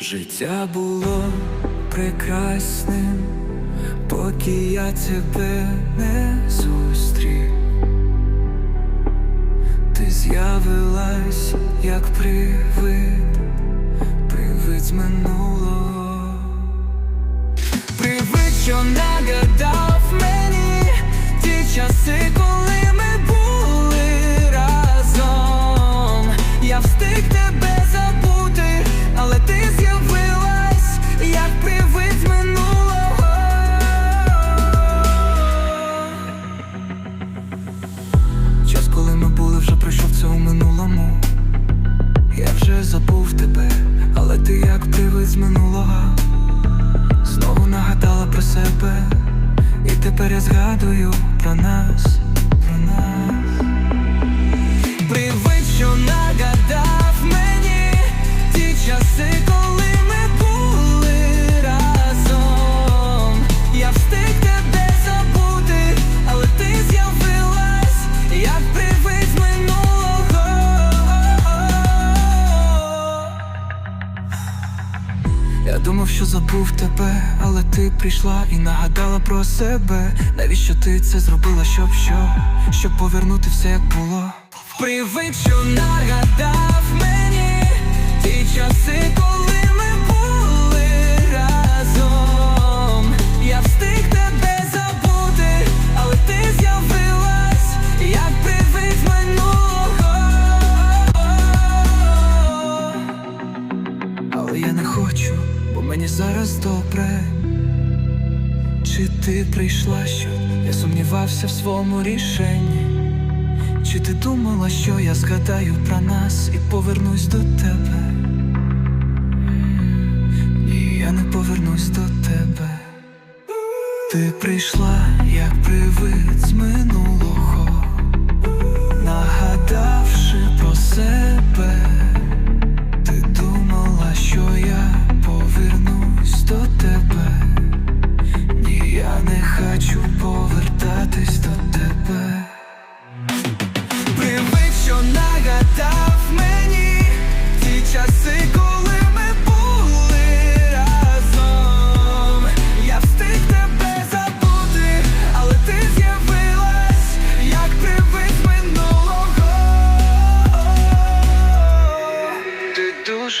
Життя було прекрасним, поки я тебе не зустрів. Ти з'явилась, як привид, вже пройшов це у минулому. Я вже забув тебе, але ти як привид з минулого. Знову нагадала про себе, і тепер я згадую про нас. Я думав, що забув тебе, але ти прийшла і нагадала про себе. Навіщо ти це зробила, щоб що? Щоб повернути все як було. Привид, що нагадав мені мені зараз добре. Чи ти прийшла, що я сумнівався в своєму рішенні? Чи ти думала, що я згадаю про нас і повернусь до тебе? Ні, я не повернусь до тебе. Ти прийшла, як привид з минулого, нагадавши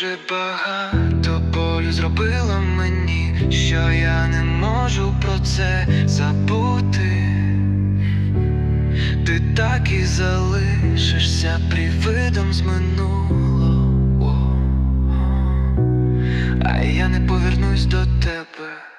дуже багато болю зробила мені, що я не можу про це забути. Ти так і залишишся привидом з минулого, а я не повернусь до тебе.